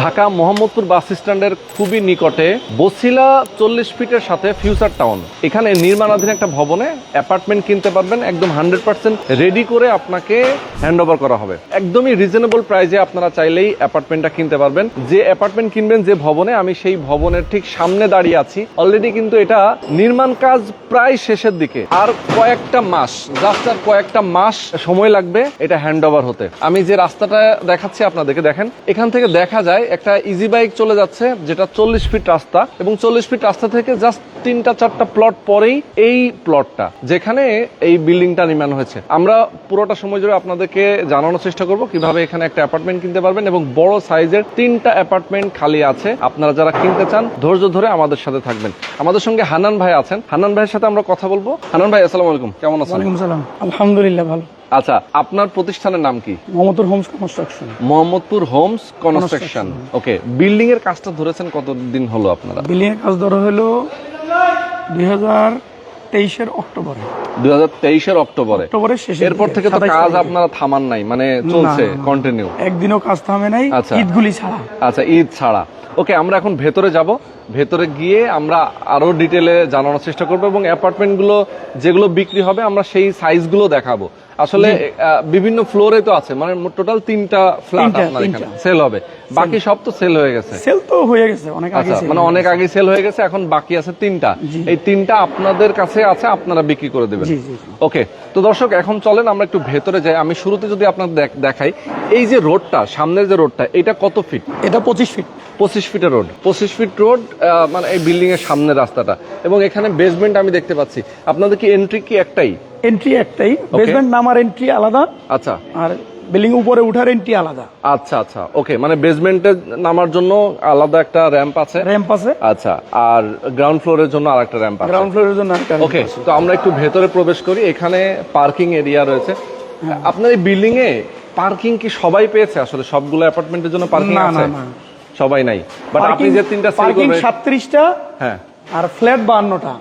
ঢাকা মোহাম্মদপুর বাস স্ট্যান্ডের খুবই নিকটে বসিলা চল্লিশ ফিটের সাথে ফিউচার টাউন। এখানে নির্মাণাধীন একটা ভবনে অ্যাপার্টমেন্ট কিনতে পারবেন, একদম হান্ড্রেড পার্সেন্ট রেডি করে আপনাকে হ্যান্ড ওভার করা হবে। একদমই রিজনেবল প্রাইসে আপনারা চাইলেই অ্যাপার্টমেন্টটা কিনতে পারবেন। যে অ্যাপার্টমেন্ট কিনবেন যে ভবনে, আমি সেই ভবনের ঠিক সামনে দাঁড়িয়ে আছি। অলরেডি কিন্তু এটা নির্মাণ কাজ প্রায় শেষের দিকে। আর কয়েকটা মাস জাস্ট আর কয়েকটা মাস সময় লাগবে এটা হ্যান্ড ওভার হতে। আমি যে রাস্তাটা দেখাচ্ছি আপনাদেরকে, দেখেন, এখান থেকে দেখা যায় একটা ইজি বাইক চলে যাচ্ছে, যেটা চল্লিশ ফিট রাস্তা। এবং চল্লিশ ফিট রাস্তা থেকে জাস্ট তিনটা, চারটা প্লট পরেই এই প্লটটা যেখানে এই বিল্ডিংটা নির্মাণ হয়েছে। আমরা পুরোটা সময় জুড়ে আপনাদেরকে জানানোর চেষ্টা করব কীভাবে এখানে একটা অ্যাপার্টমেন্ট কিনতে পারবেন এবং বড় সাইজের তিনটা অ্যাপার্টমেন্ট খালি আছে। আপনারা যারা কিনতে চান, ধৈর্য ধরে আমাদের সাথে থাকবেন। আমাদের সঙ্গে হানান ভাই আছেন। হানান ভাইয়ের সাথে আমরা কথা বলব। হানান ভাই, আসসালামু আলাইকুম। কেমন আছেন? আলহামদুলিল্লাহ, ভালো। আচ্ছা আপনার প্রতিষ্ঠানের নাম কি? মমতুর homes construction Mohammadpur homes construction okay building এর কাজটা ধরেছেন কতদিন হলো আপনারা? বিল্ডিং এর কাজ ধরা হলো দুই হাজার তেইশের অক্টোবরে। দুই হাজার তেইশের অক্টোবরে। অক্টোবরের শেষে এরপর থেকে তো কাজ আপনারা থামান নাই মানে চলছে। কন্টিনিউ একদিনও কাজ থামে নাই আচ্ছা। ঈদগুলি ছাড়া। আচ্ছা ঈদ ছাড়া। ওকে আমরা এখন ভেতরে যাব। ভেতরে গিয়ে আমরা আরও ডিটেলে জানানোর চেষ্টা করব এবং অ্যাপার্টমেন্টগুলো যেগুলো বিক্রি হবে আমরা সেই সাইজগুলো দেখাবো। আসলে বিভিন্ন ফ্লোরে তো আছে মানে টোটাল তিনটা ফ্ল্যাট আপনার এখানে। সেল হবে। বাকি সব তো সেল হয়ে গেছে। সেল তো হয়ে গেছে অনেক আগে আচ্ছা মানে অনেক আগে সেল হয়ে গেছে এখন বাকি আছে তিনটা। এই তিনটা আপনাদের কাছে আছে আপনারা বিক্রি করে দেবেন। জি, জি, জি। ওকে তো দর্শক এখন চলেন আমরা একটু ভেতরে যাই। আমি শুরুতে যদি আপনার দেখাই এই যে রোডটা সামনের যে রোডটা এটা কত ফিট এটা পঁচিশ ফিট পঁচিশ ফিটের রোড পঁচিশ ফিট রোড মানে এই বিল্ডিং এর সামনে রাস্তাটা। এবং এখানে বেসমেন্ট আমি দেখতে পাচ্ছি। আপনাদের কি এন্ট্রি কি একটাই? এন্ট্রি একটাই। বেসমেন্ট নামার এন্ট্রি আলাদা। আচ্ছা। আর বিল্ডিং উপরে উঠার এন্ট্রি আলাদা। আচ্ছা আচ্ছা। ওকে মানে বেসমেন্টে নামার জন্য আলাদা একটা র্যাম্প আছে? র্যাম্প আছে। আচ্ছা আর গ্রাউন্ড ফ্লোরের জন্য আর একটা র্যাম্প আছে গ্রাউন্ড ফ্লোরের জন্য ramp ওকে তো আমরা একটু ভেতরে প্রবেশ করি। এখানে পার্কিং এরিয়া রয়েছে। আপনার এই বিল্ডিং এ পার্কিং কি সবাই পেয়েছে? আসলে সবগুলো অ্যাপার্টমেন্টের জন্য পার্কিং আছে? না, না। সবাই নাই। বাট আপনি যে তিনটা পার্কিং করবেন সাতত্রিশটা হ্যাঁ। আর ফ্ল্যাট বাহান্নটা।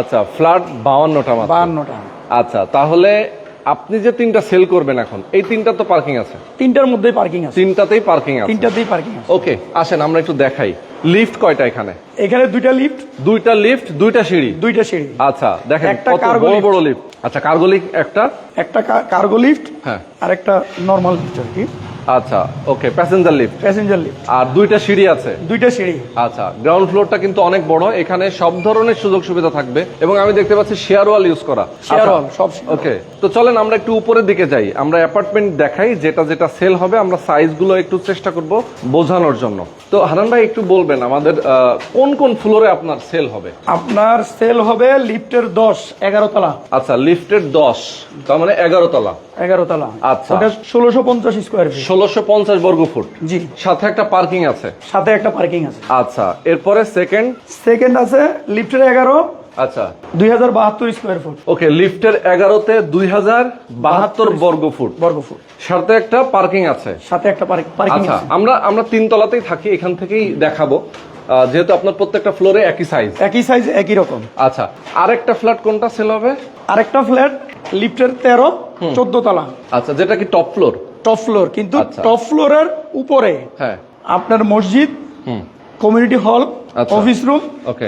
আচ্ছা ফ্ল্যাট বাউান্নটা মাত্র। বাহান্নটা আচ্ছা তাহলে আপনি যে তিনটা সেল করবেন এখন এই তিনটা তো পার্কিং আছে? তিনটার মধ্যেই পার্কিং আছে। তিনটাতেই পার্কিং আছে? তিনটাতেই পার্কিং আছে। ওকে আসেন আমরা একটু দেখাই। লিফট কয়টা এখানে? এখানে দুইটা লিফট। দুইটা লিফট দুইটা সিঁড়ি? দুইটা সিঁড়ি। আচ্ছা দেখেন একটা কত বড়। বড় লিফট। আচ্ছা কার্গো লিফট একটা? একটা কার্গো লিফট হ্যাঁ। আর একটা নর্মাল লিফট আর কি। আচ্ছা okay passenger lift passenger lift আর দুইটা সিঁড়ি আছে? দুইটা সিঁড়ি। আচ্ছা গ্রাউন্ড ফ্লোরটা কিন্তু অনেক বড় এখানে সব ধরনের সুযোগ সুবিধা থাকবে এবং আমি দেখতে পাচ্ছি শেয়ার ওয়াল ইউজ করা। শেয়ার ওয়াল সব ওকে তো চলেন আমরা একটু উপরের দিকে যাই। আমরা অ্যাপার্টমেন্ট দেখাই যেটা যেটা সেল হবে আমরা সাইজগুলো একটু চেষ্টা করব বোঝানোর জন্য। তো হারান ভাই একটু বলবেন আমাদের কোন কোন ফ্লোরে আপনার সেল হবে? আপনার সেল হবে লিফটের দশ এগারো তলা। আচ্ছা লিফটের দশ তার মানে এগারো তলা। এগারো তলা। আচ্ছা। ষোলোশো পঞ্চাশ স্কোয়ার ফিট ষোলোশো পঞ্চাশ বর্গ ফুট। জি। সাথে একটা পার্কিং আছে। সাথে একটা পার্কিং আছে। আচ্ছা এরপরে সেকেন্ড সেকেন্ড আছে লিফটের এগারো আচ্ছা। দুই হাজার বাহাত্তর স্কোয়ার ফুট ওকে লিফটের এগারোতে দুই হাজার বাহাত্তর বর্গ ফুট বর্গ ফুট সাথে একটা পার্কিং আছে। সাথে একটা পার্কিং আচ্ছা আমরা আমরা তিন তলাতেই থাকি এখান থেকেই দেখাবো। যেহেতু আপনার প্রত্যেকটা ফ্লোরে একই সাইজ একই সাইজ একই রকম। আচ্ছা আরেকটা ফ্ল্যাট কোনটা সেল হবে? আরেকটা ফ্ল্যাট লিফটের তেরো চোদ্দ তলা আচ্ছা যেটা কি টপ ফ্লোর টপ ফ্লোর কিন্তু আচ্ছা। টপ ফ্লোরের উপরে হ্যাঁ। আপনার মসজিদ হুম। কমিউনিটি হল আচ্ছা। Office room.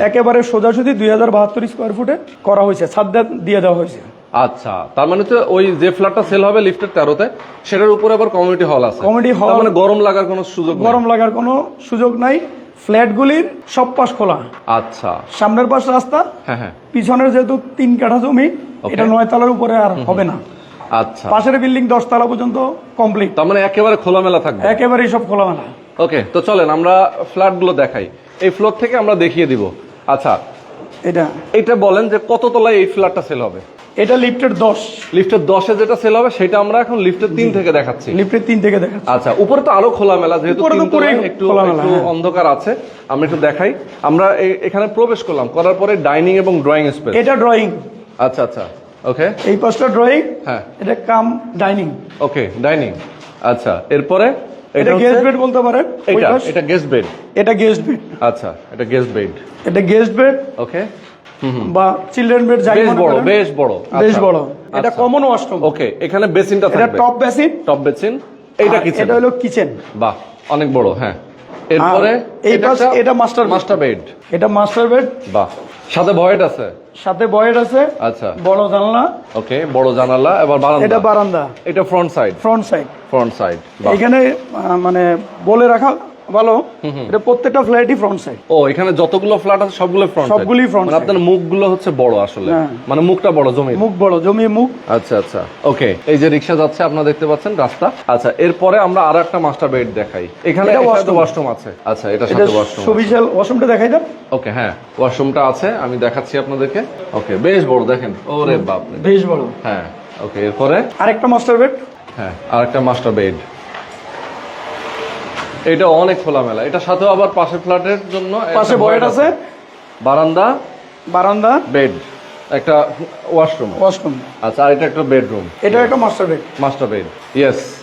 একেবারে সোজাসুজি দুই হাজার বাহাত্তর স্কোয়ার ফুটে করা হয়েছে ছাদ দিয়ে দেওয়া হয়েছে। আচ্ছা তার মানে তো ওই যে ফ্ল্যাটটা সেল হবে লিফটের তেরোতে সেটার উপরে আবার কমিউনিটি হল আছে। Community হল মানে গরম লাগার কোনো সুযোগ গরম লাগার কোনো সুযোগ নাই। ফ্ল্যাটগুলির সব পাশ খোলা। আচ্ছা। সামনের পাশ রাস্তা হ্যাঁ হ্যাঁ। পিছনের যেহেতু তিন কাঠা জমি. এটা নয় তলার উপরে আর হবে না। আচ্ছা। পাশের বিল্ডিং দশ তলা পর্যন্ত কমপ্লিট তার মানে একেবারে খোলামেলা থাকবে। একেবারেই সব খোলামেলা। ওকে তো চলেন আমরা ফ্ল্যাটগুলো দেখাই। এই ফ্লোর থেকে আমরা দেখিয়ে দিব। আচ্ছা এটা। এটা বলেন যে কত তলায় এই ফ্ল্যাটটা সেল হবে? এটা লিফটের দশ। লিফটের দশে যেটা সেল হবে সেটা আমরা এখন লিফটের তিন থেকে দেখাচ্ছি। লিফটের তিন থেকে দেখা আচ্ছা উপরে তো আরও খোলামেলা যেহেতু একটু একটু হ্যাঁ। অন্ধকার আছে। আমরা একটু দেখাই। আমরা এখানে প্রবেশ করলাম করার পরে ডাইনিং এবং ড্রয়িং স্পেস এটা ড্রয়িং আচ্ছা আচ্ছা ওকে এই পাশটা ড্রয়িং হ্যাঁ। এটা কাম ডাইনিং ওকে ডাইনিং আচ্ছা এরপরে এটা এটা গেস্ট বেড বলতে পারেন? এটা এটা গেস্ট বেড এটা গেস্ট বেড আচ্ছা এটা গেস্ট বেড এটা গেস্ট বেড ওকে বা চিলড্রেন বেড যাই বেশ বড় বেশ বড়। বেশ আচ্ছা। বড়। এটা। কমন ওয়াশরুম ওকে এখানে বেসিনটা এটা টপ বেসিন। Top basin. এইটা কিচেন এটা হলো কিচেন বাহ অনেক বড় হ্যাঁ। এরপরে পাশ এটা মাস্টার মাস্টার বেড এটা মাস্টার বেড বাহ। সাথে ভয়েট আছে? সাথে বয়েড আছে আচ্ছা। বড় জানলা। ওকে বড় জানালা এবার বারান্দা। এটা বারান্দা। এটা front side front side front side এখানে মানে বলে রাখা ভালো? এটা প্রত্যেকটা ফ্ল্যাটই ফ্রন্ট সাইড ও এখানে যতগুলো ফ্ল্যাট আছে সবগুলো ফ্রন্ট সবগুলোই front মানে আপনার মুখগুলো হচ্ছে বড় আসলে। হ্যাঁ। মানে মুখটা বড় জমি মুখ বড় জমি মুখ। আচ্ছা আচ্ছা। ওকে এই যে রিক্সা যাচ্ছে আপনারা দেখতে পাচ্ছেন রাস্তা। আচ্ছা এরপরে আমরা আর একটা মাস্টার বেড দেখাই। এখানে এটা ওয়াশরুম আছে। আচ্ছা এটা সাথে ওয়াশরুম সুবিশাল ওয়াশরুমটা দেখাই দাও। ওকে হ্যাঁ ওয়াশরুমটা আছে আমি দেখাচ্ছি আপনাদেরকে। ওকে বেশ বড় দেখেন। ওরে বাপ বেশ বড়। হ্যাঁ ওকে এরপরে? আরেকটা মাস্টার বেড হ্যাঁ আরেকটা মাস্টার বেড এটা অনেক খোলামেলা। এটা সাথেও আবার পাশের ফ্ল্যাটের জন্য পাশে বয়েড আছে। বারান্দা। বারান্দা। বেড। একটা ওয়াশরুম। ওয়াশরুম। আচ্ছা আর এটা একটা বেডরুম। এটা একটা master bed. Master bed. Yes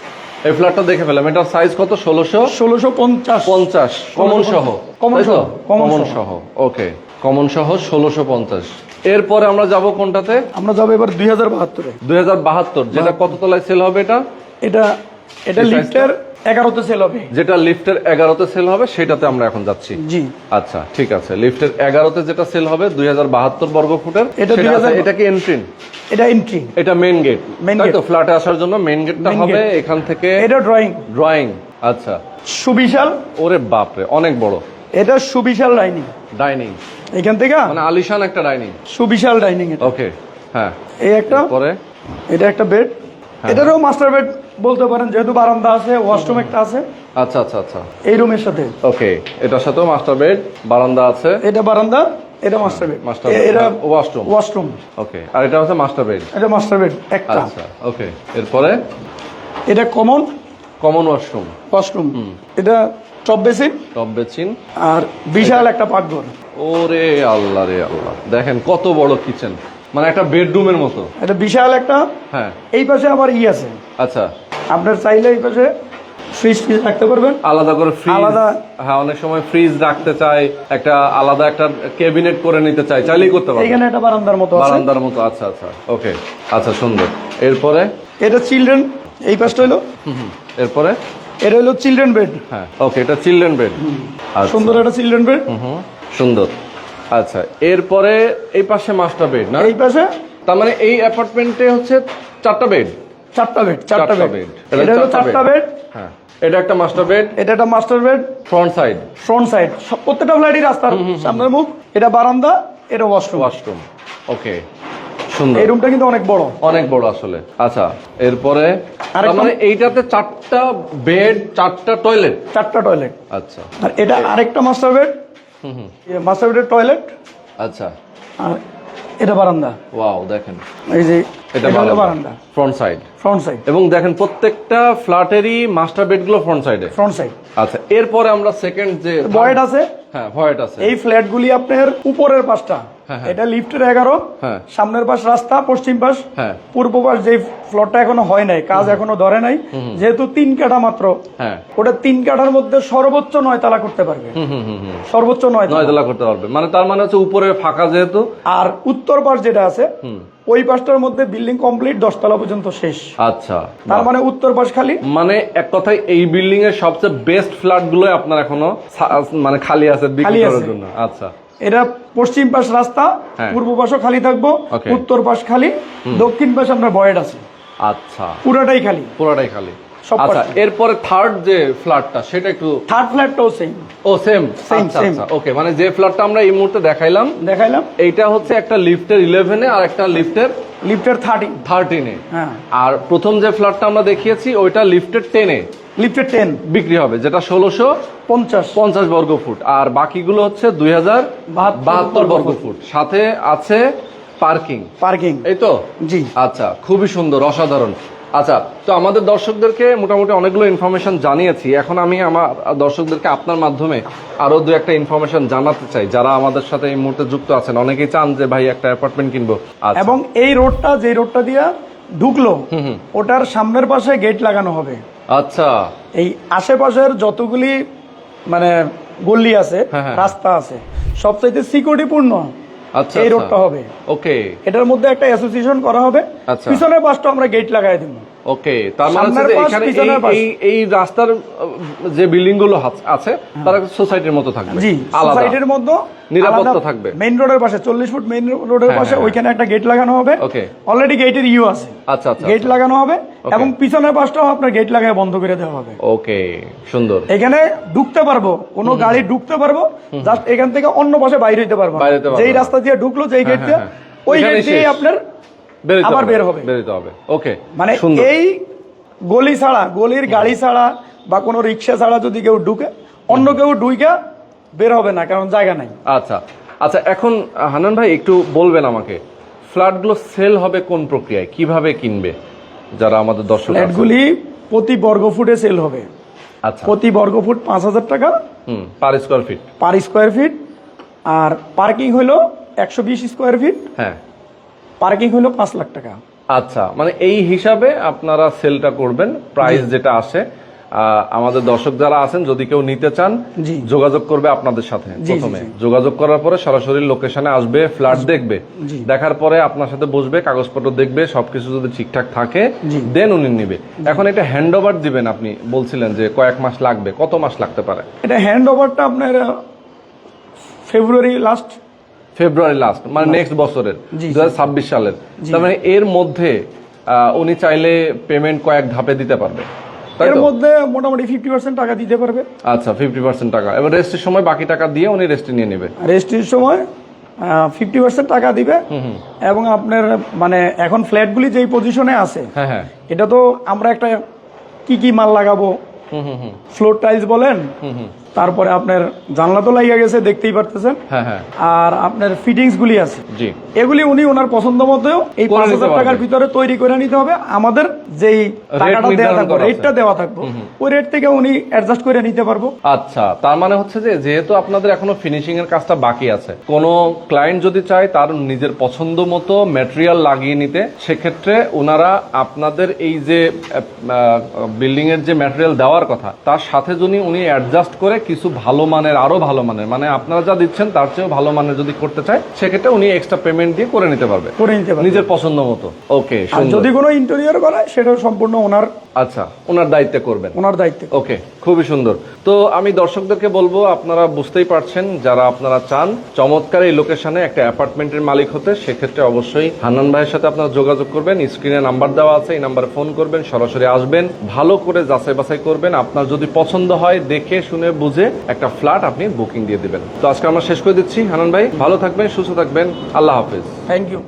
এই ফ্ল্যাটটা দেখে ফেলাম। এটার সাইজ কত? ষোলোশো? ষোলোশো পঞ্চাশ। পঞ্চাশ। কমন সহ। তো? সহ, কমন সহ। ওকে কমন সহ ষোলোশো পঞ্চাশ। এরপরে আমরা যাব কোনটাতে? আমরা যাব এবার দুই হাজার বাহাত্তরে। দুই হাজার বাহাত্তর। যেটা কত তলায় সেল হবে এটা? এটা এটা লিফটের এগারোতে সেল হবে। যেটা লিফটের এগারোতে সেল হবে সেটাতে আমরা এখন যাচ্ছি। জি। আচ্ছা ঠিক আছে। লিফটের এগারোতে যেটা সেল হবে দুই হাজার বাহাত্তর বর্গ ফুটের এটা সেটা আছে, 2000 এটা কি এন্ট্রিন এটা এন্ট্রি এটা মেইন গেট তাই তো ফ্ল্যাটে আসার জন্য মেইন গেটটা হবে এখান থেকে এটা ড্রয়িং ড্রয়িং আচ্ছা। সুবিশাল। ওরে বাপরে অনেক বড়। এটা সুবিশাল ডাইনিং ডাইনিং এখান থেকে? মানে আলিশান একটা ডাইনিং সুবিশাল ডাইনিং ওকে হ্যাঁ। এই একটা। পরে এটা একটা বেড হ্যাঁ। এটারও মাস্টার বেড বলতে পারেন যেহেতু বারান্দা আছে ওয়াশরুম একটা আছে। আচ্ছা আচ্ছা আচ্ছা। এই রুমের সাথে। ওকে এটার সাথেও মাস্টার বেড বারান্দা আছে। এটা বারান্দা এটা মাস্টার বেড মাস্টার বেড এটা ওয়াশরুম ওয়াশরুম ওকে আর এটা হচ্ছে মাস্টার বেড এটা মাস্টার বেড একটা। আচ্ছা ওকে এরপরে? এটা কমন কমন ওয়াশরুম ওয়াশরুম এটা টপ বেসিন টপ বেচিন আর বিশাল একটা পাকঘর ওরে আল্লাহ রে আল্লাহ। দেখেন কত বড় কিচেন মানে একটা বেডরুমের মতো। এটা বিশাল একটা। হ্যাঁ। এই পাশে আবার ই আছে। আচ্ছা। আপনার চাইলে এই পাশে ফ্রিজ ফ্রিজ রাখতে পারবেন। আলাদা করে ফ্রিজ আলাদা- হ্যাঁ অনেক সময় ফ্রিজ রাখতে চাই একটা আলাদা একটা ক্যাবিনেট করে নিতে চাই চাইলেই করতে পারবে এখানে একটা বারান্দার মতো আছে। বারান্দার মতো আচ্ছা আচ্ছা ওকে আচ্ছা সুন্দর। এরপরে? এটা চিলড্রেন এই পাশটা হলো। এরপরে? এটা হলো চিলড্রেন বেড হ্যাঁ ওকে এটা চিলড্রেন বেড আচ্ছা। সুন্দর একটা চিলড্রেন বেড হুম, হুম, সুন্দর। আচ্ছা এরপরে এই পাশে মাস্টার বেড না? এই পাশে? তার মানে এই অ্যাপার্টমেন্টে হচ্ছে চারটা বেড চারটা বেড চারটা বেড এটা হলো চারটা বেড হ্যাঁ। এটা একটা মাস্টার বেড এটা একটা master bed front side front side প্রত্যেকটা ফ্ল্যাটই রাস্তার সামনের মুখ এটা বারান্দা এটা ওয়াশরুম ওয়াশরুম ওকে সুন্দর। এই রুমটা কিন্তু অনেক বড়। অনেক বড় আসলে। আচ্ছা এরপরে মানে এইটাতে চারটা বেড চারটা টয়লেট চারটা টয়লেট আচ্ছা। আর এটা আরেকটা মাস্টার বেড হুম হুম। মাস্টার বেডের টয়লেট আচ্ছা। আর এটা বারান্দা। ওয়াও দেখেন। এই যে এটা বারান্দা ফ্রন্ট সাইড ফ্রন্ট সাইড এবং দেখেন প্রত্যেকটা ফ্ল্যাটেরই মাস্টার বেডগুলো ফ্রন্ট সাইডে ফ্রন্ট সাইড আচ্ছা এরপরে আমরা সেকেন্ড যে ভয়েট আছে। হ্যাঁ ভয়েট আছে। এই ফ্ল্যাটগুলি আপনার উপরের পাশটা হ্যাঁ। এটা লিফটের এগারো হ্যাঁ। সামনের পাশ রাস্তা পশ্চিম পাশ। হ্যাঁ। পূর্ব পাশ যে ফ্লোরটা এখনও হয় নাই কাজ এখনও ধরে নাই যেহেতু তিন কাঠা মাত্র হ্যাঁ। ওটা তিন কাঠার মধ্যে সর্বোচ্চ নয় তালা করতে পারবে। সর্বোচ্চ নয় তালা। করতে পারবে। মানে তার মানে হচ্ছে উপরে ফাঁকা যেহেতু। আর উত্তর পাশ যেটা আছে ওই পাশটার মধ্যে বিল্ডিং কমপ্লিট দশতলা পর্যন্ত শেষ। আচ্ছা। তার মানে উত্তর পাশ খালি। মানে এক কথায় এই বিল্ডিং এর সবচেয়ে বেস্ট ফ্ল্যাটগুলো আপনার এখনও মানে খালি আছে বিক্রি করার জন্য। আচ্ছা। এটা পশ্চিম পাশ রাস্তা হ্যাঁ। পূর্ব পাশও খালি থাকব উত্তর পাশ খালি দক্ষিণ পাশ আপনার বয়েড আছে। আচ্ছা। পুরোটাই খালি। পুরোটাই খালি। আচ্ছা এরপরে থার্ড যে ফ্ল্যাটটা সেটা একটু থার্ড ফ্ল্যাটটাও সেম ও সেম same. আচ্ছা ওকে মানে যে ফ্ল্যাটটা আমরা এই মুহূর্তে দেখাইলাম দেখাইলাম। এইটা হচ্ছে একটা লিফটের ইলেভেনে আর একটা লিফটের লিফটের থার্টিন থার্টিনে হ্যাঁ। আর প্রথম যে ফ্ল্যাটটা আমরা দেখিয়েছি ওইটা লিফটের টেনে লিফটের টেন বিক্রি হবে যেটা ষোলোশো পঞ্চাশ। পঞ্চাশ বর্গ ফুট। আর বাকিগুলো হচ্ছে দুই হাজার বাহাত্তর বর্গ ফুট। সাথে আছে পার্কিং। পার্কিং। এই তো? জি। আচ্ছা খুবই সুন্দর অসাধারণ। আচ্ছা তো আমাদের দর্শকদেরকে মোটামুটি অনেকগুলো ইনফরমেশন জানিয়েছি। এখন আমি আমার দর্শকদেরকে আপনার মাধ্যমে আরও দু একটা ইনফরমেশন জানাতে চাই। যারা আমাদের সাথে এই মুহূর্তে যুক্ত আছেন অনেকেই চান যে ভাই একটা অ্যাপার্টমেন্ট কিনবো। আচ্ছা। এবং এই রোডটা যে রোডটা দিয়া ঢুকলো ওটার সামনের পাশে গেট লাগানো হবে। আচ্ছা। এই আশেপাশের যতগুলি মানে গল্লি আছে হ্যাঁ, হ্যাঁ। রাস্তা আছে সবচাইতে সিকিউরিটিপূর্ণ আচ্ছা এই আচ্ছা। রোডটা হবে। ওকে এটার মধ্যে একটা অ্যাসোসিয়েশন করা হবে। আচ্ছা। পিছনের পাশটা আমরা গেট লাগাই দিব। ওকে তার মানে এখানে এই- এই রাস্তার যে বিল্ডিংগুলো আছে তারা সোসাইটির মতো থাকবে। জি সোসাইটির মধ্যে নিরাপত্তা থাকবে। মেইন রোডের পাশে চল্লিশ ফুট মেইন রোডের হ্যাঁ, পাশে হ্যাঁ, ওইখানে একটা গেট লাগানো হবে। Okay. অলরেডি গেটের ইউ আছে। আচ্ছা আচ্ছা গেট লাগানো হবে। এবং পিছনের পাশটাও আপনার গেট লাগায় বন্ধ করে দেওয়া হবে। ওকে সুন্দর। এখানে ঢুকতে পারব কোনো গাড়ি ঢুকতে পারব জাস্ট এখান থেকে অন্য পাশে বাইরে হইতে পারব যেই রাস্তা দিয়ে ঢুকলো যেই গেট দিয়ে হ্যাঁ, ওই গেট দিয়ে আপনার আবার বের হবে। বেরোতে হবে। ওকে মানে এই গলি ছাড়া গলির গাড়ি ছাড়া বা কোনো রিক্সা ছাড়া যদি কেউ ঢুকে অন্য কেউ ঢুকে বের হবে না কারণ জায়গা নাই। আচ্ছা আচ্ছা এখন হানান ভাই একটু বলবেন আমাকে ফ্ল্যাটগুলো সেল হবে কোন প্রক্রিয়ায়? কীভাবে কিনবে? যারা আমাদের দর্শক? ফ্ল্যাটগুলি প্রতি বর্গ ফুটে সেল হবে। আচ্ছা। প্রতি বর্গ ফুট পাঁচ হাজার টাকা। হুম per square feet per square feet আর পার্কিং হলো একশো বিশ স্কোয়ার ফিট হ্যাঁ। পার্কিং হলো পাঁচ লাখ টাকা। আচ্ছা মানে এই হিসাবে আপনারা সেলটা করবেন প্রাইস যেটা আসে। আমাদের দর্শক যারা আছেন যদি কেউ নিতে চান যোগাযোগ করবে আপনাদের সাথে প্রথমে। যোগাযোগ করার পরে সরাসরি লোকেশনে আসবে ফ্ল্যাট দেখবে। দেখার পরে আপনার সাথে বসবে কাগজপত্র দেখবে সবকিছু যদি ঠিকঠাক থাকে দেন উনি নিবে। এখন এটা হ্যান্ড ওভার দিবেন আপনি বলছিলেন যে কয়েক মাস লাগবে কত মাস লাগতে পারে? এটা হ্যান্ড ওভারটা আপনার ফেব্রুয়ারি লাস্ট ফেব্রুয়ারি লাস্ট মানে নেক্সট বছরের দু ছাব্বিশ সালের। তার মানে এর মধ্যে উনি চাইলে পেমেন্ট কয়েক ধাপে দিতে পারবে। এর মধ্যে মোটামুটি ফিফটি পার্সেন্ট টাকা দিতে পারবে। আচ্ছা ফিফটি পার্সেন্ট টাকা। এবার রেস্টের সময় বাকি টাকা দিয়ে উনি রেস্টে নিয়ে নেবে। রেস্টের সময় ফিফটি পার্সেন্ট টাকা দিবে। এবং আপনার মানে এখন ফ্ল্যাটগুলি যেই পজিশনে আছে হ্যাঁ হ্যাঁ। এটা তো আমরা একটা কি কি মাল লাগাবো? হুম হুম হুম। ফ্লোর টাইলস বলেন হুম হুম। তারপরে আপনার জানলা তো লাগিয়ে গেছে দেখতেই পারতেছেন। হ্যাঁ হ্যাঁ। আর আপনার ফিটিংস গুলি আছে। এগুলি উনি ওনার পছন্দ মতো এই পাঁচ হাজার টাকার ভিতরে তৈরি করে নিতে হবে। আমাদের যেই টাকাটা দেওয়া থাকবে রেটটা দেওয়া থাকবে ওই রেট থেকে উনি অ্যাডজাস্ট করে নিতে পারব। আচ্ছা তার মানে হচ্ছে যে যেহেতু আপনাদের এখনও ফিনিশিং এর কাজটা বাকি আছে কোন ক্লায়েন্ট যদি চায় তার নিজের পছন্দ মতো ম্যাটেরিয়াল লাগিয়ে নিতে সেক্ষেত্রে ওনারা আপনাদের এই যে বিল্ডিং এর যে ম্যাটেরিয়াল দেওয়ার কথা তার সাথে যদি উনি অ্যাডজাস্ট করে কিছু ভালো মানের আরও ভালো মানের। মানে আপনারা যা দিচ্ছেন তার চেয়েও ভালো মানের যদি করতে চায় সেক্ষেত্রে উনি এক্সট্রা পেমেন্ট দিয়ে করে নিতে পারবে। করে নিতে পারবে। নিজের পছন্দ মতো। ওকে যদি কোনো ইন্টেরিয়র করায় সেটাও সম্পূর্ণ ওনার আচ্ছা ওনার দায়িত্বে করবেন। ওনার দায়িত্ব। ওকে খুবই সুন্দর। তো আমি দর্শকদেরকে বলব আপনারা বুঝতেই পারছেন যারা আপনারা চান চমৎকার এই লোকেশনে একটা অ্যাপার্টমেন্টের মালিক হতে সেক্ষেত্রে অবশ্যই হান্নান ভাইয়ের সাথে আপনারা যোগাযোগ করবেন। স্ক্রিনে নাম্বার দেওয়া আছে এই নাম্বারে ফোন করবেন সরাসরি আসবেন। ভালো করে যাচাই বাছাই করবেন। আপনার যদি পছন্দ হয় দেখে শুনে বুঝে একটা ফ্ল্যাট আপনি বুকিং দিয়ে দেবেন। তো আজকে আমরা শেষ করে দিচ্ছি। হানন ভাই, ভালো থাকবেন, সুস্থ থাকবেন। আল্লাহ হাফিজ। Thank you